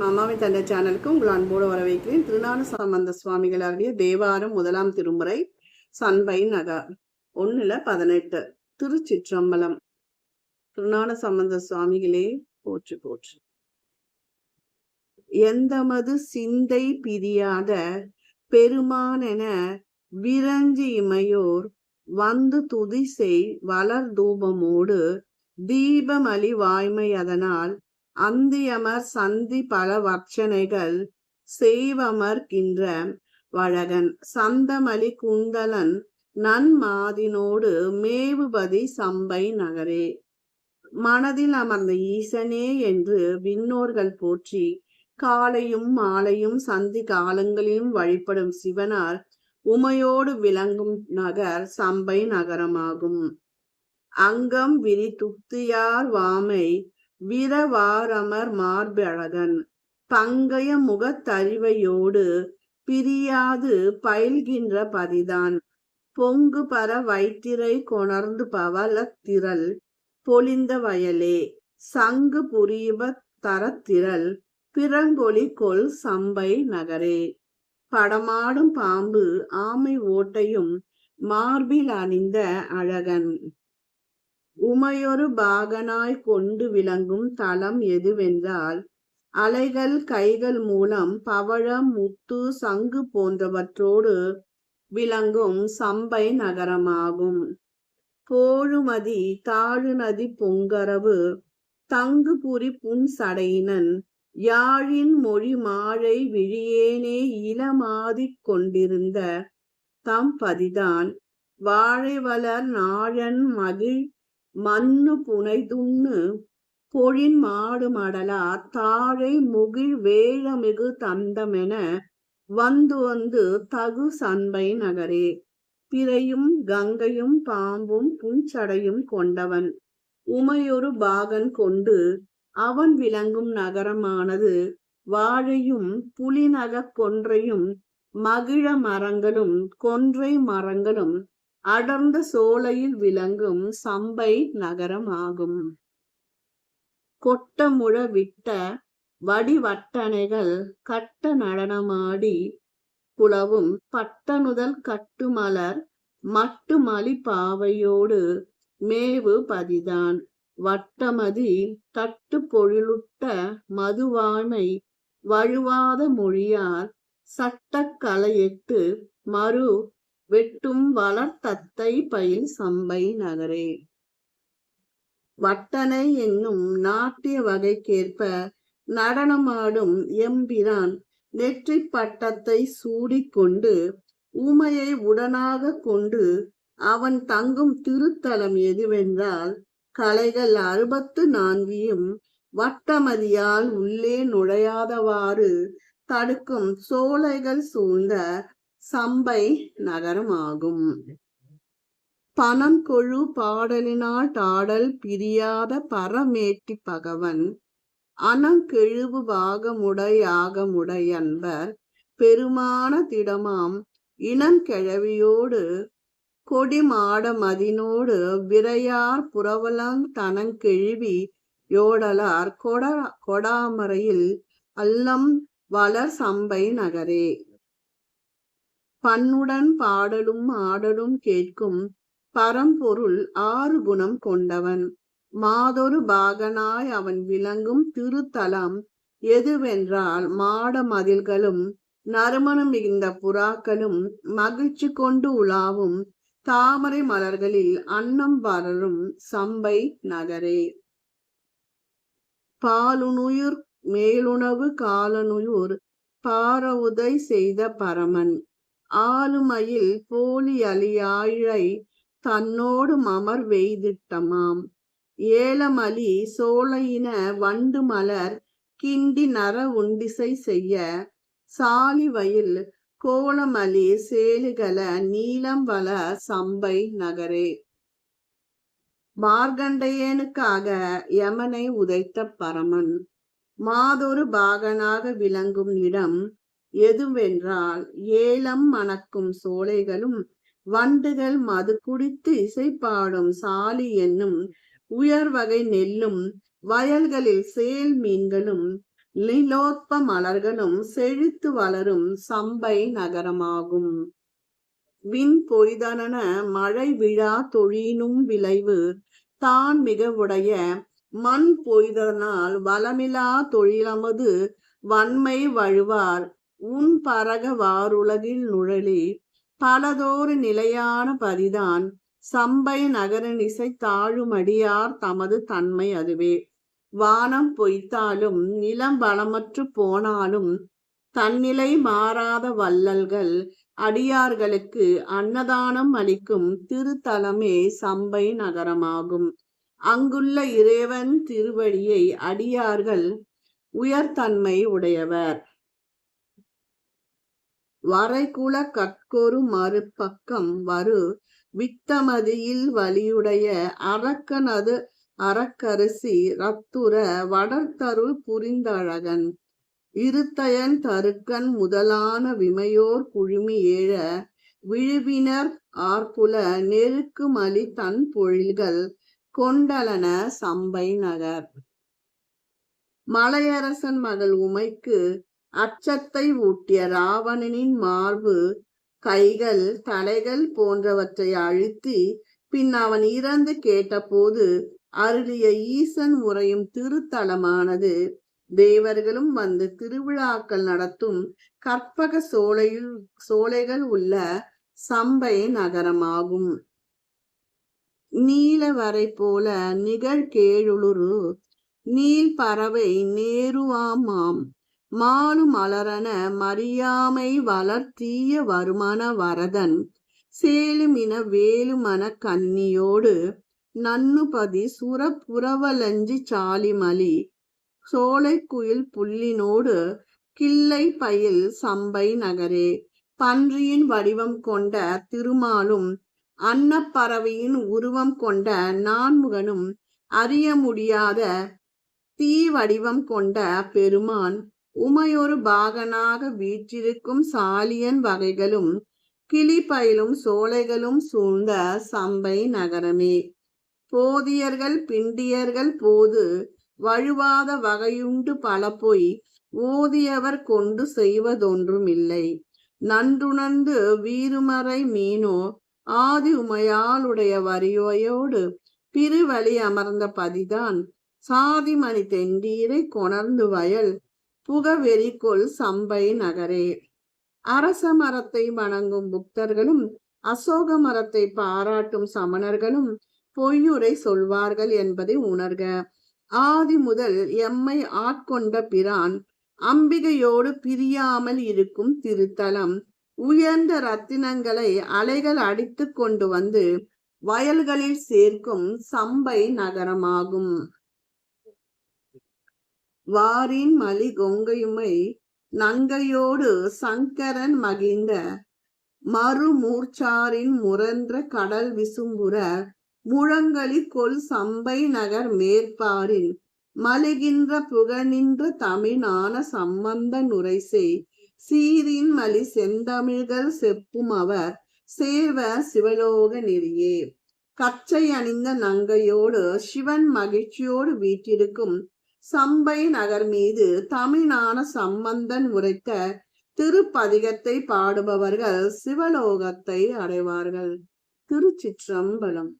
அம்மாவின் தந்தை சேனலுக்கு உங்கள் அன்போடு வரவேற்கிறேன். திருநான சம்பந்த சுவாமிகள் தேவாரம் முதலாம் திருமுறை சண்பை நகர் ஒண்ணுல பதினெட்டு திருச்சிற்றம்பலம். திருநான சம்பந்த சுவாமிகளே போற்று போற்று. எந்தமது சிந்தை பிரியாத பெருமானென விரஞ்சி இமையோர் வந்து துதிசை வளர் தூபமோடு தீபமலி வாய்மை அதனால் அந்தியமர் சந்தி பல வர்ச்சனைகள் செய்வமர்கின்ற வழகன். சந்தமலி குந்தலன் நன்மாதினோடு மேவுபதி சம்பை நகரே. மனதில் அமர்ந்த ஈசனே என்று விண்ணோர்கள் போற்றி காலையும் மாலையும் சந்தி காலங்களிலும் வழிபடும் சிவனார் உமையோடு விளங்கும் நகர் சம்பை நகரமாகும். அங்கம் விரி துத்தியார் வாமை விரவாரமர் மார்பழகன். பங்கய முகத்தறிவையோடு பிரியாது பயில்கின்ற பதிதான். பொங்கு பர வைத்திரை கொணர்ந்து பவள திரள் பொலிந்த வயலே. சங்கு புரிவ தரத்திரள் பிறங்கொலி கொல் சம்பை நகரே. படமாடும் பாம்பு ஆமை ஓட்டையும் மார்பில் அணிந்த அழகன். உமையொரு பாகனாய் கொண்டு விளங்கும் தலம் எதுவென்றால் அலைகள் கைகள் மூலம் பவழம் முத்து சங்கு போன்றவற்றோடு விளங்கும் சம்பை நகரமாகும். போழுமதி தாழு நதி பொங்கரவு தங்குபுரி புன் சடையினன் யாழின் மொழி மாழை விழியேனே இளமாதிக் கொண்டிருந்த தம் பதிதான் வாழை நாழன் மகிழ் மண்ணு புனைதுண்ணு பொழின் மாடு மடலா தாழை முகிழ் வேழமிகு தந்தமென வந்து வந்து தகு சண்பை நகரே. பிறையும் கங்கையும் பாம்பும் புஞ்சடையும் கொண்டவன். உமையொரு பாகன் கொண்டு அவன் விளங்கும் நகரமானது வாழையும் புலிநக கொன்றையும் மகிழ மரங்களும் கொன்றை மரங்களும் அடர்ந்த சோலையில் விளங்கும் சம்பை நகரம் ஆகும் கொட்டமுழ விட்ட வடிவட்டணைகள் கட்ட நடனமாடி புலவும் பட்டனுதல் கட்டுமலர் மட்டுமலி பாவையோடு மேவு பதிதான். வட்டமதி தட்டு பொழிலுட்ட மதுவாமை வழுவாத மொழியார் சட்டக்கலையிட்டு மறு வெட்டும் வளர்த்தத்தை பயில் சம்பை நகரே. வட்டனை என்னும் நாட்டிய வகைக்கேற்ப நடனமாடும் எம்பிரான் நெற்றி பட்டத்தை சூடிக்கொண்டு ஊமையை உடனாக கொண்டு அவன் தங்கும் திருத்தலம் எதுவென்றால் கலைகள் அறுபத்து நான்கியும் வட்டமதியால் உள்ளே நுழையாதவாறு தடுக்கும் சோலைகள் சூழ்ந்த சம்பை நகரமாகும். பணம் கொழு பாடலினால் தாடல் பிரியாத பரமேட்டி பகவன் அனங்கெழுவு பாகமுடையாகமுடை அன்பர் பெருமான திடமாம் இனங்கிழவியோடு கொடிமாட மதினோடு விரையார் புறவலங் தனங்கெழுவி யோடலார் கொட கொடாமரையில் அல்லம் வளர் சம்பை நகரே. பண்ணுடன் பாடலும் ஆடலும் கேட்கும் பரம்பொருள் ஆறு குணம் கொண்டவன். மாதொரு பாகனாய் அவன் விளங்கும் திருத்தலம் எதுவென்றால் மாட மதில்களும் நறுமணம் மிகுந்த புறாக்களும் மகிழ்ச்சி கொண்டு உலாவும் தாமரை மலர்களில் அன்னம் வளரும் சம்பை நகரே. பாலுணுயிர் மேலுணவு காலனுயூர் பாரவுதை செய்த பரமன். ஆளுமையில் போலி அலியாழை தன்னோடு மமர் வெய்திட்டமாம். ஏலமலி சோலையின வண்டு மலர் கிண்டி நர உண்டிசை செய்ய சாலிவயில் கோலமலி சேலுகல நீலம் வள சம்பை நகரே. மார்கண்டையனுக்காக யமனை உதைத்த பரமன். மாதொரு பாகனாக விளங்கும் இடம் எதுவென்றால் ஏலம் மணக்கும் சோலைகளும் வண்டுகள் மது குடித்து இசைப்பாடும் சாலி என்னும் உயர் வகை நெல்லும் வயல்களில் சேல் மீன்களும் நிலோத்ப மலர்களும் செழித்து வளரும் சம்பை நகரமாகும். விண் பொய்தனன மழை விழா தொழினும் விளைவு தான் மிக உடைய மண் பொய்தனால் வளமிலா தொழிலமது வன்மை வழுவார் உன் பரக வாருலகில் நுழலி பலதோரு நிலையான பதிதான் சம்பை நகரனிசை இசை தாழுமடியார் தமது தன்மை அதுவே. வானம் பொய்த்தாலும் நிலம் வளமற்று போனாலும் தன்னிலை மாறாத வள்ளல்கள் அடியார்களுக்கு அன்னதானம் அளிக்கும் திருத்தலமே சம்பை நகரமாகும். அங்குள்ள இறைவன் திருவடியை அடியார்கள் உயர்தன்மை உடையவர். வரைகுல கற்கொரு மறுபக்கம் வரு. வித்தமதியில் வலியுடைய அரக்கனது அறக்கரிசி ரத்துர வடர்த்தருள் புரிந்தழகன். இருத்தயன் தருக்கன் முதலான விமையோர் குழுமி ஏழ. விழுவினர் ஆர்புல நெருக்குமலி தன் பொழில்கள் கொண்டலன சம்பை நகர். மலையரசன் மகள் உமைக்கு அச்சத்தை ஊட்டிய ராவணனின் மார்பு கைகள் தலைகள் போன்றவற்றை அழுத்தி பின் அவன் இறந்து கேட்டபோது அருளிய ஈசன் உரையும் திருத்தலமானது. தேவர்களும் வந்து திருவிழாக்கள் நடத்தும் கற்பக சோலையில் சோலைகள் உள்ள சம்பை நகரமாகும். நீலவரை போல நிகழ்கேழுளுரு நீல் பறவை நேருவாமாம். மாலு மலரன மறியாமை வளர்த்தீய வருமான வரதன் சேலுமின வேலுமன கன்னியோடு நன்னுபதி சுரப்புறவலஞ்சி சாலிமலி சோலைக்குயில் புல்லினோடு கிள்ளை பயில் சம்பை நகரே. பன்றியின் வடிவம் கொண்ட திருமாலும் அன்னப்பறவையின் உருவம் கொண்ட நான்முகனும் அறிய முடியாத தீ வடிவம் கொண்ட பெருமான் உமையொரு பாகனாக வீற்றிருக்கும் சாலியன் வகைகளும் கிளிப்பயிலும் சோலைகளும் சூழ்ந்த சம்பை நகரமே. போதியர்கள் பிண்டியர்கள் போது வழுவாத வகையுண்டு பல பொய் ஓதியவர் கொண்டு செய்வதொன்றுமில்லை. நன்றுணர்ந்து வீருமறை மீனோ ஆதி உமையாளுடைய வரியோயோடு பிறுவழி அமர்ந்த பதிதான் சாதிமணி தெண்டீரை கொணர்ந்து வயல் புகவெறிக்குள் சம்பை நகரே. அரச மரத்தை வணங்கும் புக்தர்களும் அசோக மரத்தை பாராட்டும் சமணர்களும் பொய்யுரை சொல்வார்கள் என்பதை உணர்க. ஆதி முதல் எம்மை ஆட்கொண்ட பிரான் அம்பிகையோடு பிரியாமல் இருக்கும் திருத்தலம். உயர்ந்த ரத்தினங்களை அலைகள் அடித்து கொண்டு வந்து வயல்களில் சேர்க்கும் சம்பை நகரமாகும். வாரின் மலி கொங்கையுமை நங்கையோடு சங்கரன் மகிழ்ந்த மறுமூர்ச்சாரின் முரன்ற கடல் விசும்புற முழங்களி கொல் சம்பை நகர் மேற்பாரின் மலிகின்ற புகனின்ற தமிழான சம்பந்த நுரைசை. சீரின் மலி செந்தமிழ்கள் செப்பும் அவர் சேர்வ சிவலோக நெறியே. கச்சை அணிந்த நங்கையோடு சிவன் மகிழ்ச்சியோடு வீட்டிருக்கும் சம்பை நகர் மீது தமிழான சம்பந்தன் உரைத்த திருப்பதிகத்தை பாடுபவர்கள் சிவலோகத்தை அடைவார்கள். திருச்சிற்றம்பலம்.